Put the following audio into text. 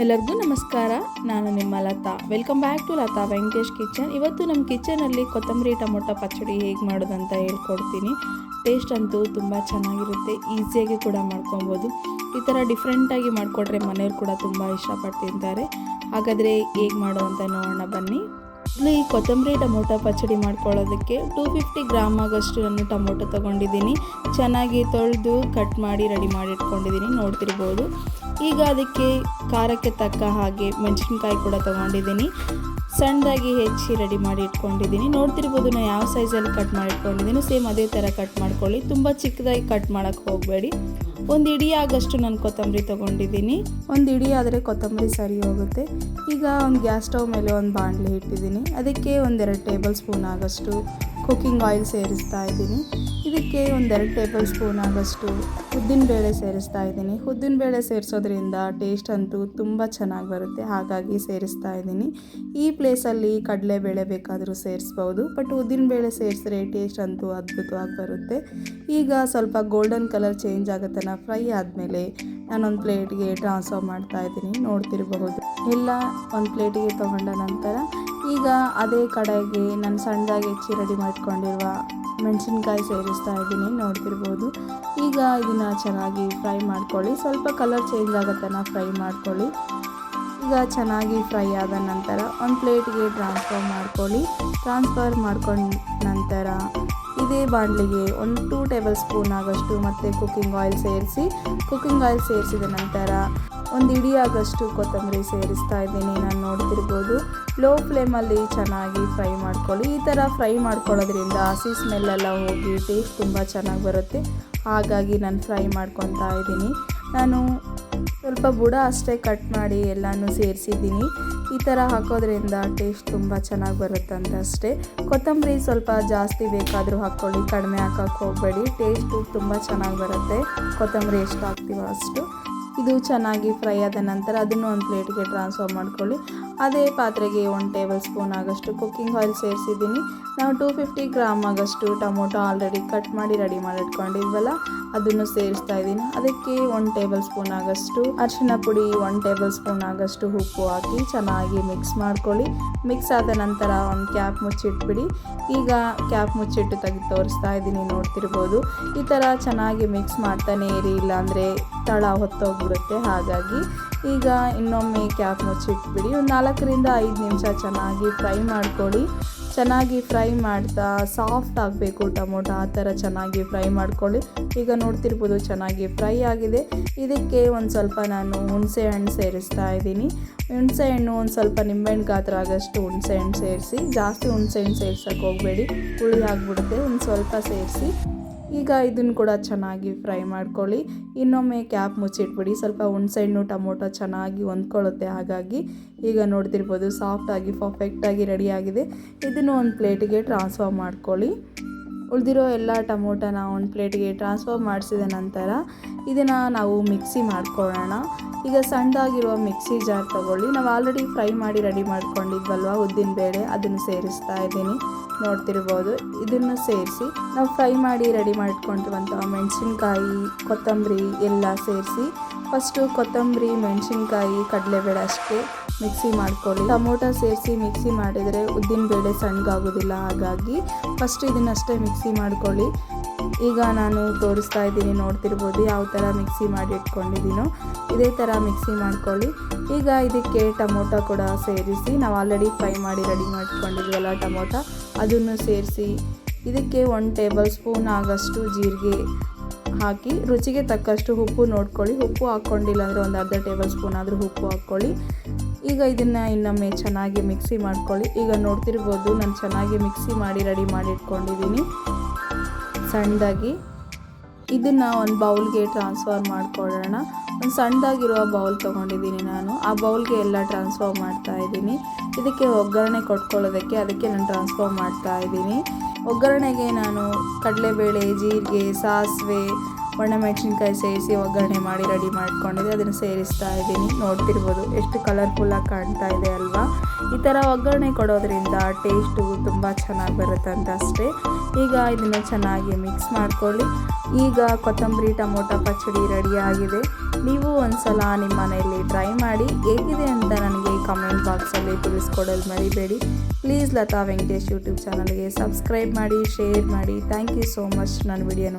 ಎಲ್ಲರಿಗೂ ನಮಸ್ಕಾರ. ನಾನು ನಿಮ್ಮ Lata. Welcome back to Lata Venkatesh kitchen. ಇವತ್ತು ನಮ್ಮ ಕಿಚನಲ್ಲಿ ಕೊತ್ತಂಬರಿ, ಟೊಮೊಟೊ, ಪಚ್ಚಡಿ ಹೇಗೆ ಮಾಡೋದಂತ ಹೇಳ್ಕೊಡ್ತೀನಿ. ಟೇಸ್ಟ್ ಅಂತೂ ತುಂಬ ಚೆನ್ನಾಗಿರುತ್ತೆ. ಈಸಿಯಾಗಿ ಕೂಡ ಮಾಡ್ಕೊಬೋದು. ಈ ಥರ ಡಿಫ್ರೆಂಟಾಗಿ ಮಾಡಿಕೊಟ್ರೆ ಮನೆಯವ್ರು ಕೂಡ ತುಂಬ ಇಷ್ಟಪಟ್ಟು ತಿಂತಾರೆ ಹಾಗಾದರೆ ಹೇಗೆ ಮಾಡೋ ಅಂತ ನೋಡೋಣ ಬನ್ನಿ. ಈ ಕೊತ್ತಂಬರಿ, ಟೊಮೊಟೊ, ಪಚ್ಚಡಿ ಮಾಡ್ಕೊಳ್ಳೋದಕ್ಕೆ ಟೂ ಫಿಫ್ಟಿ ಗ್ರಾಮ್ ಆಗೋಷ್ಟು ನಾನು ಟೊಮೊಟೊ ತೊಗೊಂಡಿದ್ದೀನಿ. ಚೆನ್ನಾಗಿ ತೊಳೆದು ಕಟ್ ಮಾಡಿ ರೆಡಿ ಮಾಡಿ ಇಟ್ಕೊಂಡಿದ್ದೀನಿ. ನೋಡ್ತಿರ್ಬೋದು. ಈಗ ಅದಕ್ಕೆ ಖಾರಕ್ಕೆ ತಕ್ಕ ಹಾಗೆ ಮೆಣಸಿನ್ಕಾಯಿ ಕೂಡ ತೊಗೊಂಡಿದ್ದೀನಿ. ಸಣ್ಣದಾಗಿ ಹೆಚ್ಚಿ ರೆಡಿ ಮಾಡಿ ಇಟ್ಕೊಂಡಿದ್ದೀನಿ. ನೋಡ್ತಿರ್ಬೋದು ನಾನು ಯಾವ ಸೈಜಲ್ಲಿ ಕಟ್ ಮಾಡಿಟ್ಕೊಂಡಿದ್ದೀನಿ ಸೇಮ್ ಅದೇ ಥರ ಕಟ್ ಮಾಡ್ಕೊಳ್ಳಿ. ತುಂಬ ಚಿಕ್ಕದಾಗಿ ಕಟ್ ಮಾಡೋಕ್ಕೆ ಹೋಗಬೇಡಿ. ಒಂದು ಇಡಿ ಆಗಷ್ಟು ನಾನು ಕೊತ್ತಂಬರಿ ತೊಗೊಂಡಿದ್ದೀನಿ. ಒಂದು ಇಡೀ ಆದರೆ ಕೊತ್ತಂಬರಿ ಸರಿ ಹೋಗುತ್ತೆ. ಈಗ ಒಂದು ಗ್ಯಾಸ್ ಸ್ಟವ್ ಮೇಲೆ ಒಂದು ಬಾಣಲಿ ಇಟ್ಟಿದ್ದೀನಿ. ಅದಕ್ಕೆ ಒಂದೆರಡು ಟೇಬಲ್ ಸ್ಪೂನ್ ಆಗಷ್ಟು ಕುಕ್ಕಿಂಗ್ ಆಯಿಲ್ ಸೇರಿಸ್ತಾ ಇದ್ದೀನಿ. ಇದಕ್ಕೆ ಒಂದೆರಡು ಟೇಬಲ್ ಸ್ಪೂನ್ ಆಗಷ್ಟು ಉದ್ದಿನಬೇಳೆ ಸೇರಿಸ್ತಾ ಇದ್ದೀನಿ. ಉದ್ದಿನಬೇಳೆ ಸೇರಿಸೋದ್ರಿಂದ ಟೇಸ್ಟ್ ಅಂತೂ ತುಂಬ ಚೆನ್ನಾಗಿ ಬರುತ್ತೆ. ಹಾಗಾಗಿ ಸೇರಿಸ್ತಾ ಇದ್ದೀನಿ. ಈ ಪ್ಲೇಸಲ್ಲಿ ಕಡಲೆಬೇಳೆ ಬೇಕಾದರೂ ಸೇರಿಸ್ಬೋದು. ಬಟ್ ಉದ್ದಿನಬೇಳೆ ಸೇರಿಸಿದ್ರೆ ಟೇಸ್ಟ್ ಅಂತೂ ಅದ್ಭುತವಾಗಿ ಬರುತ್ತೆ. ಈಗ ಸ್ವಲ್ಪ ಗೋಲ್ಡನ್ ಕಲರ್ ಚೇಂಜ್ ಆಗುತ್ತನ ಫ್ರೈ ಆದಮೇಲೆ ನಾನೊಂದು ಪ್ಲೇಟ್ಗೆ ಟ್ರಾನ್ಸ್ಫರ್ ಮಾಡ್ತಾ ಇದ್ದೀನಿ. ನೋಡ್ತಿರಬಹುದು. ಎಲ್ಲ ಒಂದು ಪ್ಲೇಟಿಗೆ ತೊಗೊಂಡ ನಂತರ ಈಗ ಅದೇ ಕಡೆಗೆ ನಾನು ಸಣ್ಣದಾಗಿ ಹೆಚ್ಚಿ ರೆಡಿ ಮಾಡ್ಕೊಂಡಿರುವ ಮೆಣಸಿನ್ಕಾಯಿ ಸೇರಿಸ್ತಾ ಇದ್ದೀನಿ, ನೋಡ್ತಿರ್ಬೋದು. ಈಗ ಇದನ್ನು ಚೆನ್ನಾಗಿ ಫ್ರೈ ಮಾಡ್ಕೊಳ್ಳಿ. ಸ್ವಲ್ಪ ಕಲರ್ ಚೇಂಜ್ ಆಗುತ್ತನ ಫ್ರೈ ಮಾಡ್ಕೊಳ್ಳಿ. ಈಗ ಚೆನ್ನಾಗಿ ಫ್ರೈ ಆದ ನಂತರ ಒಂದು ಪ್ಲೇಟ್ಗೆ ಟ್ರಾನ್ಸ್ಫರ್ ಮಾಡ್ಕೊಳ್ಳಿ. ಟ್ರಾನ್ಸ್ಫರ್ ಮಾಡ್ಕೊಂಡ ನಂತರ ಇದೇ ಬಾಣಲಿಗೆ ಒಂದು ಟೂ ಟೇಬಲ್ ಸ್ಪೂನ್ ಆಗೋಷ್ಟು ಮತ್ತು ಕುಕ್ಕಿಂಗ್ ಆಯಿಲ್ ಸೇರಿಸಿ. ಕುಕ್ಕಿಂಗ್ ಆಯಿಲ್ ಸೇರಿಸಿದ ನಂತರ ಒಂದು ಇಡೀ ಆಗಷ್ಟು ಕೊತ್ತಂಬರಿ ಸೇರಿಸ್ತಾ ಇದ್ದೀನಿ. ನಾನು ನೋಡ್ತಿರ್ಬೋದು. ಲೋ ಫ್ಲೇಮಲ್ಲಿ ಚೆನ್ನಾಗಿ ಫ್ರೈ ಮಾಡ್ಕೊಳ್ಳಿ. ಈ ಥರ ಫ್ರೈ ಮಾಡ್ಕೊಳ್ಳೋದ್ರಿಂದ ಹಸಿ ಸ್ಮೆಲ್ಲೆಲ್ಲ ಹೋಗಿ ಟೇಸ್ಟ್ ತುಂಬ ಚೆನ್ನಾಗಿ ಬರುತ್ತೆ. ಹಾಗಾಗಿ ನಾನು ಫ್ರೈ ಮಾಡ್ಕೊತಾ ಇದ್ದೀನಿ. ನಾನು ಸ್ವಲ್ಪ ಬುಡ ಅಷ್ಟೇ ಕಟ್ ಮಾಡಿ ಎಲ್ಲನೂ ಸೇರಿಸಿದ್ದೀನಿ. ಈ ಥರ ಹಾಕೋದ್ರಿಂದ ಟೇಸ್ಟ್ ತುಂಬ ಚೆನ್ನಾಗಿ ಬರುತ್ತಂತ ಅಷ್ಟೇ ಕೊತ್ತಂಬರಿ ಸ್ವಲ್ಪ ಜಾಸ್ತಿ ಬೇಕಾದರೂ ಹಾಕ್ಕೊಳ್ಳಿ. ಕಡಿಮೆ ಹಾಕೋಕ್ಕೆ ಹೋಗಬೇಡಿ. ಟೇಸ್ಟು ತುಂಬ ಚೆನ್ನಾಗಿ ಬರುತ್ತೆ. ಕೊತ್ತಂಬರಿ ಎಷ್ಟು ಹಾಕ್ತೀವೋ ಅಷ್ಟು. ಇದು ಚೆನ್ನಾಗಿ ಫ್ರೈ ಆದ ನಂತರ ಅದನ್ನು ಒಂದು ಪ್ಲೇಟ್ಗೆ ಟ್ರಾನ್ಸ್ಫರ್ ಮಾಡ್ಕೊಳ್ಳಿ. ಅದೇ ಪಾತ್ರೆಗೆ ಒಂದು ಟೇಬಲ್ ಸ್ಪೂನ್ ಆಗಷ್ಟು ಕುಕ್ಕಿಂಗ್ ಆಯಿಲ್ ಸೇರಿಸಿದ್ದೀನಿ. ನಾವು ಟೂ ಫಿಫ್ಟಿ ಗ್ರಾಮ್ ಆಗಷ್ಟು ಟೊಮೊಟೊ ಆಲ್ರೆಡಿ ಕಟ್ ಮಾಡಿ ರೆಡಿ ಮಾಡಿ ಇಟ್ಕೊಂಡಿದ್ವಲ್ಲ ಅದನ್ನು ಸೇರಿಸ್ತಾ ಇದ್ದೀನಿ. ಅದಕ್ಕೆ ಒಂದು ಟೇಬಲ್ ಸ್ಪೂನ್ ಆಗಷ್ಟು, ಅರಿಶಿನ ಪುಡಿ ಒನ್ ಟೇಬಲ್ ಸ್ಪೂನ್ ಆಗಷ್ಟು ಉಪ್ಪು ಹಾಕಿ ಚೆನ್ನಾಗಿ ಮಿಕ್ಸ್ ಮಾಡ್ಕೊಳ್ಳಿ. ಮಿಕ್ಸ್ ಆದ ನಂತರ ಒಂದು ಕ್ಯಾಪ್ ಮುಚ್ಚಿಟ್ಬಿಡಿ. ಈಗ ಕ್ಯಾಪ್ ಮುಚ್ಚಿಟ್ಟು ತೆಗೆದು ತೋರಿಸ್ತಾ ಇದ್ದೀನಿ, ನೋಡ್ತಿರ್ಬೋದು. ಈ ಥರ ಚೆನ್ನಾಗಿ ಮಿಕ್ಸ್ ಮಾಡ್ತಾನೆ ಇರಿ, ಇಲ್ಲಾಂದರೆ ತಳ ಹೊತ್ತೋಗ್ಬಿಡುತ್ತೆ. ಹಾಗಾಗಿ ಈಗ ಇನ್ನೊಮ್ಮೆ ಕ್ಯಾಪ್ ಮುಚ್ಚಿಟ್ಬಿಡಿ. ಒಂದು ನಾಲ್ಕರಿಂದ ಐದು ನಿಮಿಷ ಚೆನ್ನಾಗಿ ಫ್ರೈ ಮಾಡ್ಕೊಳ್ಳಿ. ಚೆನ್ನಾಗಿ ಫ್ರೈ ಮಾಡ್ತಾ ಸಾಫ್ಟ್ ಆಗಬೇಕು ಟೊಮೊಟೊ, ಆ ಥರ ಚೆನ್ನಾಗಿ ಫ್ರೈ ಮಾಡ್ಕೊಳ್ಳಿ. ಈಗ ನೋಡ್ತಿರ್ಬೋದು ಚೆನ್ನಾಗಿ ಫ್ರೈ ಆಗಿದೆ. ಇದಕ್ಕೆ ಒಂದು ಸ್ವಲ್ಪ ನಾನು ಹುಣಸೆ ಹಣ್ಣು ಸೇರಿಸ್ತಾ ಇದ್ದೀನಿ. ಹುಣಸೆ ಹಣ್ಣು ಒಂದು ಸ್ವಲ್ಪ ನಿಂಬೆಹಣ್ಣು ಗಾತ್ರ ಆಗೋಷ್ಟು ಹುಣಸೆ ಹಣ್ಣು ಸೇರಿಸಿ, ಜಾಸ್ತಿ ಹುಣಸೆ ಹಣ್ಣು ಸೇರ್ಸೋಕ್ಕೆ ಹೋಗಬೇಡಿ. ಹುಳಿ ಆಗಿಬಿಡುತ್ತೆ, ಒಂದು ಸ್ವಲ್ಪ ಸೇರಿಸಿ. ಈಗ ಇದನ್ನು ಕೂಡ ಚೆನ್ನಾಗಿ ಫ್ರೈ ಮಾಡ್ಕೊಳ್ಳಿ. ಇನ್ನೊಮ್ಮೆ ಕ್ಯಾಪ್ ಮುಚ್ಚಿಟ್ಬಿಡಿ. ಸ್ವಲ್ಪ ಹುಣಸೆಹಣ್ಣು ಟೊಮೊಟೊ ಚೆನ್ನಾಗಿ ಹೊಂದ್ಕೊಳ್ಳುತ್ತೆ. ಹಾಗಾಗಿ ಈಗ ನೋಡ್ತಿರ್ಬೋದು ಸಾಫ್ಟಾಗಿ, ಪರ್ಫೆಕ್ಟಾಗಿ ರೆಡಿಯಾಗಿದೆ ಇದನ್ನು ಒಂದು ಪ್ಲೇಟಿಗೆ ಟ್ರಾನ್ಸ್ಫರ್ ಮಾಡ್ಕೊಳ್ಳಿ. ಉಳಿದಿರೋ ಎಲ್ಲ ಟೊಮೊಟೊನ ಒಂದು ಪ್ಲೇಟಿಗೆ ಟ್ರಾನ್ಸ್ಫರ್ ಮಾಡಿಸಿದ ನಂತರ ಇದನ್ನು ನಾವು ಮಿಕ್ಸಿ ಮಾಡ್ಕೊಳ್ಳೋಣ. ಈಗ ಸಣ್ಣದಾಗಿರುವ ಮಿಕ್ಸಿ ಜಾರ್ ತೊಗೊಳ್ಳಿ. ನಾವು ಆಲ್ರೆಡಿ ಫ್ರೈ ಮಾಡಿ ರೆಡಿ ಮಾಡ್ಕೊಂಡಿದ್ವಲ್ವ? ಉದ್ದಿನಬೇಳೆ ಅದನ್ನು ಸೇರಿಸ್ತಾ ಇದ್ದೀನಿ. ನೋಡ್ತಿರ್ಬೋದು. ಇದನ್ನು ಸೇರಿಸಿ ನಾವು ಫ್ರೈ ಮಾಡಿ ರೆಡಿ ಮಾಡ್ಕೊಂಡಿರುವಂಥ ಮೆಣಸಿನ್ಕಾಯಿ, ಕೊತ್ತಂಬರಿ ಎಲ್ಲ ಸೇರಿಸಿ ಫಸ್ಟು ಕೊತ್ತಂಬರಿ, ಮೆಣಸಿನ್ಕಾಯಿ, ಕಡಲೆಬೇಳೆ ಅಷ್ಟೇ ಮಿಕ್ಸಿ ಮಾಡ್ಕೊಳ್ಳಿ. ಟೊಮೊಟೊ ಸೇರಿಸಿ ಮಿಕ್ಸಿ ಮಾಡಿದರೆ ಉದ್ದಿನಬೇಳೆ ಸಣ್ಣಗಾಗೋದಿಲ್ಲ, ಹಾಗಾಗಿ ಫಸ್ಟ್ ಇದನ್ನಷ್ಟೇ ಮಿಕ್ಸಿ ಮಾಡ್ಕೊಳ್ಳಿ. ಈಗ ನಾನು ತೋರಿಸ್ತಾ ಇದ್ದೀನಿ, ನೋಡ್ತಿರ್ಬೋದು ಯಾವ ಥರ ಮಿಕ್ಸಿ ಮಾಡಿ ಇಟ್ಕೊಂಡಿದ್ದೀನೋ. ಇದೇ ಥರ ಮಿಕ್ಸಿ ಮಾಡ್ಕೊಳ್ಳಿ. ಈಗ ಇದಕ್ಕೆ ಟೊಮೊಟೊ ಕೂಡ ಸೇರಿಸಿ, ನಾವು ಆಲ್ರೆಡಿ ಫ್ರೈ ಮಾಡಿ ರೆಡಿ ಮಾಡ್ಕೊಂಡಿದ್ವಲ್ಲ ಟೊಮೊಟೊ, ಅದನ್ನು ಸೇರಿಸಿ, ಇದಕ್ಕೆ ಒಂದು ಟೇಬಲ್ ಸ್ಪೂನ್ ಆಗಷ್ಟು ಜೀರಿಗೆ ಹಾಕಿ ರುಚಿಗೆ ತಕ್ಕಷ್ಟು ಉಪ್ಪು ನೋಡ್ಕೊಳ್ಳಿ. ಉಪ್ಪು ಹಾಕ್ಕೊಂಡಿಲ್ಲ ಅಂದರೆ ಒಂದು ಅರ್ಧ ಟೇಬಲ್ ಸ್ಪೂನ್ ಆದರೂ ಉಪ್ಪು ಹಾಕ್ಕೊಳ್ಳಿ. ಈಗ ಇದನ್ನು ಇನ್ನೊಮ್ಮೆ ಚೆನ್ನಾಗಿ ಮಿಕ್ಸಿ ಮಾಡ್ಕೊಳ್ಳಿ. ಈಗ ನೋಡ್ತಿರ್ಬೋದು ನಾನು ಚೆನ್ನಾಗಿ ಮಿಕ್ಸಿ ಮಾಡಿ ರೆಡಿ ಮಾಡಿ ಇಟ್ಕೊಂಡಿದ್ದೀನಿ ಸಣ್ಣದಾಗಿ. ಇದನ್ನು ಒಂದು ಬೌಲ್ಗೆ ಟ್ರಾನ್ಸ್ಫರ್ ಮಾಡ್ಕೊಳ್ಳೋಣ. ಒಂದು ಸಣ್ಣದಾಗಿರುವ ಬೌಲ್ ತೊಗೊಂಡಿದ್ದೀನಿ ನಾನು. ಆ ಬೌಲ್ಗೆ ಎಲ್ಲ ಟ್ರಾನ್ಸ್ಫರ್ ಮಾಡ್ತಾ ಇದ್ದೀನಿ. ಇದಕ್ಕೆ ಒಗ್ಗರಣೆ ಕೊಟ್ಕೊಳ್ಳೋದಕ್ಕೆ ಅದಕ್ಕೆ ನಾನು ಟ್ರಾನ್ಸ್ಫರ್ ಮಾಡ್ತಾ ಇದ್ದೀನಿ. ಒಗ್ಗರಣೆಗೆ ನಾನು ಕಡಲೆಬೇಳೆ, ಜೀರಿಗೆ, ಸಾಸಿವೆ ಒಣಮೆಣಸಿನ್ಕಾಯಿ ಸೇರಿಸಿ ಒಗ್ಗರಣೆ ಮಾಡಿ ರೆಡಿ ಮಾಡ್ಕೊಂಡಿದ್ದೆ. ಅದನ್ನು ಸೇರಿಸ್ತಾ ಇದ್ದೀನಿ. ನೋಡ್ತಿರ್ಬೋದು ಎಷ್ಟು ಕಲರ್ಫುಲ್ಲಾಗಿ ಕಾಣ್ತಾ ಇದೆ ಅಲ್ವಾ? ಈ ಥರ ಒಗ್ಗರಣೆ ಕೊಡೋದ್ರಿಂದ ಟೇಸ್ಟು ತುಂಬ ಚೆನ್ನಾಗಿ ಬರುತ್ತೆ ಅಂತ ಅಷ್ಟೇ ಈಗ ಇದನ್ನು ಚೆನ್ನಾಗಿ ಮಿಕ್ಸ್ ಮಾಡ್ಕೊಳ್ಳಿ. ಈಗ ಕೊತ್ತಂಬರಿ, ಟೊಮೊಟೊ, ಪಚ್ಚಡಿ ರೆಡಿ ಆಗಿದೆ. ನೀವು ಒಂದ್ಸಲ ನಿಮ್ಮ ಮನೆಯಲ್ಲಿ ಟ್ರೈ ಮಾಡಿ ಹೇಗಿದೆ ಅಂತ ನನಗೆ ಕಮೆಂಟ್ ಬಾಕ್ಸಲ್ಲಿ ತಿಳಿಸ್ಕೊಡೋದು ಮರಿಬೇಡಿ. ಪ್ಲೀಸ್ ಲತಾ ವೆಂಕಟೇಶ್ ಯೂಟ್ಯೂಬ್ ಚಾನಲ್ಗೆ ಸಬ್ಸ್ಕ್ರೈಬ್ ಮಾಡಿ ಶೇರ್ ಮಾಡಿ. ಥ್ಯಾಂಕ್ ಯು ಸೋ ಮಚ್ ನನ್ನ ವಿಡಿಯೋ